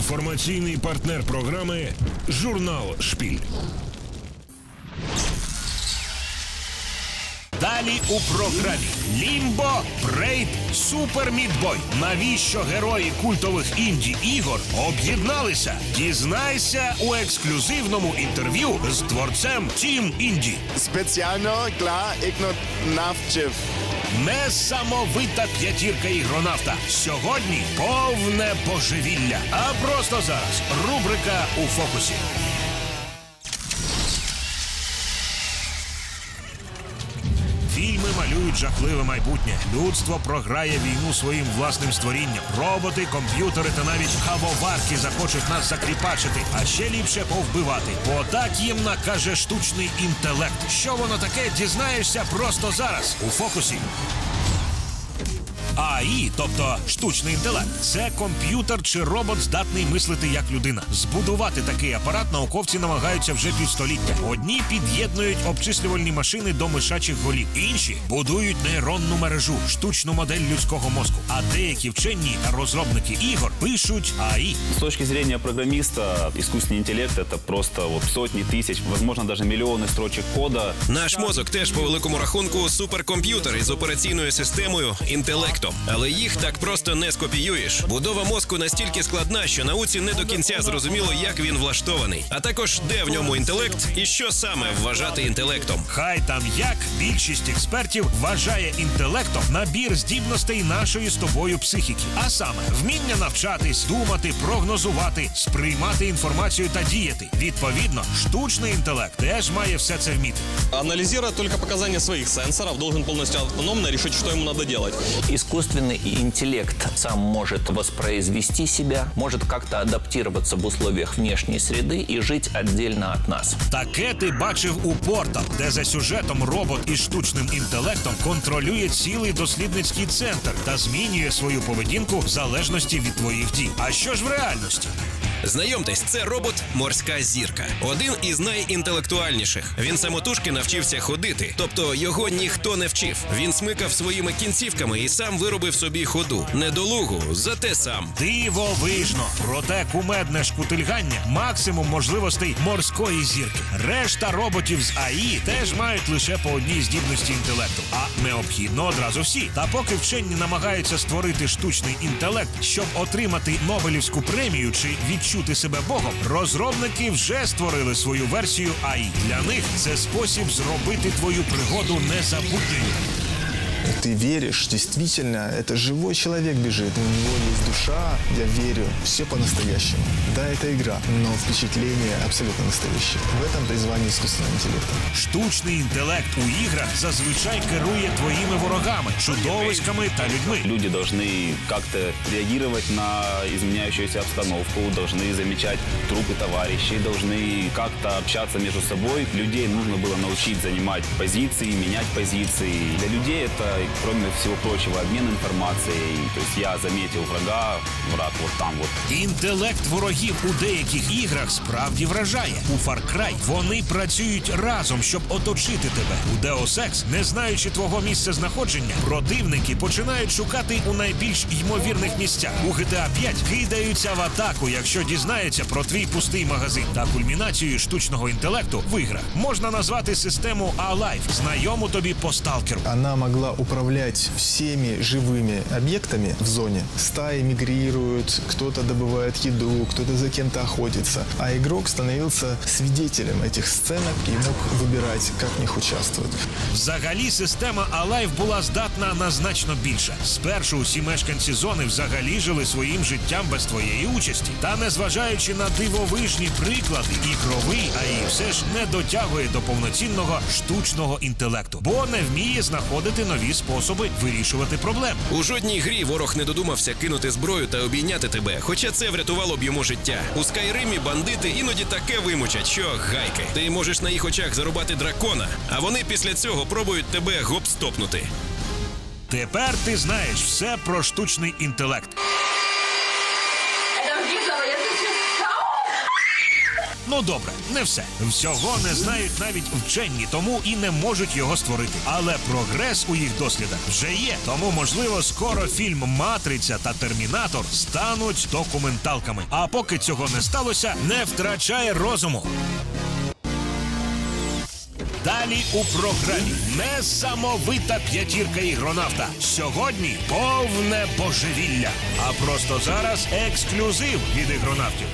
Інформаційний партнер програми журнал Шпіль. Далі у програмі Лімбо, Брейд, Супер Мідбой. Навіщо герої культових інді ігор об'єдналися? Дізнайся у ексклюзивному інтерв'ю з творцем Тім Інді. Спеціально для ігнонавчів. Несамовита п'ятірка ігронавта. Сьогодні повне божевілля. А просто зараз рубрика у фокусі. Малюють жахливе майбутнє. Людство програє війну своїм власним створінням. Роботи, комп'ютери та навіть кавоварки захочуть нас закріпачити, а ще ліпше повбивати. Бо так їм накаже штучний інтелект. Що воно таке, дізнаєшся просто зараз у фокусі. АІ, тобто штучний інтелект, це комп'ютер чи робот здатний мислити як людина. Збудувати такий апарат науковці намагаються вже півстоліття. Одні під'єднують обчислювальні машини до мишачих голів, інші будують нейронну мережу, штучну модель людського мозку. А деякі вчені та розробники ігор пишуть АІ. С точки зрения программиста, искусственный интеллект это просто вот сотни тысяч, возможно, даже миллионы строчек кода. Наш мозок теж по великому рахунку суперкомп'ютер із операційною системою інтелектом. Але їх так просто не скопіюєш. Будова мозку настільки складна, що науці не до кінця зрозуміло, як він влаштований, а також де в ньому інтелект і що саме вважати інтелектом. Хай там як більшість експертів вважає інтелектом набір здібностей нашої з тобою психіки, а саме вміння навчатись, думати, прогнозувати, сприймати інформацію та діяти. Відповідно, штучний інтелект теж має все це вміти. Анализируя только показания своих сенсоров, должен полностью автономно решить, что ему надо делать. Искусственный интеллект сам может воспроизвести себя, может как-то адаптироваться в условиях внешней среды и жить отдельно от нас. Таке ти бачив у портах, де за сюжетом робот із штучним інтелектом контролює цілий дослідницький центр та змінює свою поведінку в залежності від твоїх дій. А що ж в реальності? Знайомтесь, це робот морська зірка, один із найінтелектуальніших. Він самотужки навчився ходити, тобто його ніхто не вчив. Він смикав своїми кінцівками і сам виробив собі ходу. Недолугу, зате сам. Дивовижно, проте кумедне шкутильгання максимум можливостей морської зірки. Решта роботів з АІ теж мають лише по одній здібності інтелекту, а необхідно одразу всі. Та поки вчені намагаються створити штучний інтелект, щоб отримати Нобелівську премію чи відчути себе Богом, розробники вже створили свою версію АІ. Для них це спосіб зробити твою пригоду незабутньою. Ты веришь, действительно, это живой человек бежит, у него есть душа, я верю, все по-настоящему. Да, это игра, но впечатление абсолютно настоящее. В этом призвание искусственного интеллекта. Штучний інтелект у іграх зазвичай керує твоїми ворогами, чудовиськами та людьми. Люди должны как-то реагировать на изменяющуюся обстановку, должны замечать трупы товарищей, должны как-то общаться между собой. Людей нужно было научить занимать позиции, менять позиции. Для людей это, кроме всего прочего, обмен информацией. То есть я заметил врага, враг вот там вот. Інтелект ворогів у деяких іграх справді вражає. У Far Cry вони працюють разом, щоб оточити тебе. У Deus Ex, не знаючи твого місця знаходження, противники починають шукати у найбільш ймовірних місцях. У GTA 5 кидаються в атаку, якщо дізнаються про твій пустий магазин. Та кульмінацією штучного інтелекту в іграх можна назвати систему A-Life, знайому тобі по сталкеру. Она могла управлять всеми живыми объектами в зоне. Стаи мигрируют, кто-то добывает еду, кто-то за кем-то охотится. А игрок становился свидетелем этих сценок и мог выбирать, как в них участвовать. Взагалі, система Alive була здатна на значно більше. Спершу усі мешканці зони взагалі жили своїм життям без твоєї участі. Та незважаючи на дивовижні приклади, ігровий АІ все ж не дотягує до повноцінного штучного інтелекту, бо не вміє знаходити нові способи вирішувати проблеми. У жодній грі ворог не додумався кинути зброю та обійняти тебе, хоча це врятувало б йому життя. У Скайримі бандити іноді таке вимучать, що гайки. Ти можеш на їх очах зарубати дракона, а вони після цього пробують тебе гоп-стопнути. Тепер ти знаєш все про штучний інтелект. Ну добре, не все. Всього не знають навіть вчені, тому і не можуть його створити. Але прогрес у їх дослідах вже є. Тому, можливо, скоро фільм Матриця та Термінатор стануть документалками. А поки цього не сталося, не втрачає розуму. Далі у програмі несамовита п'ятірка ігронавта. Сьогодні повне божевілля. А просто зараз ексклюзив від ігронавтів.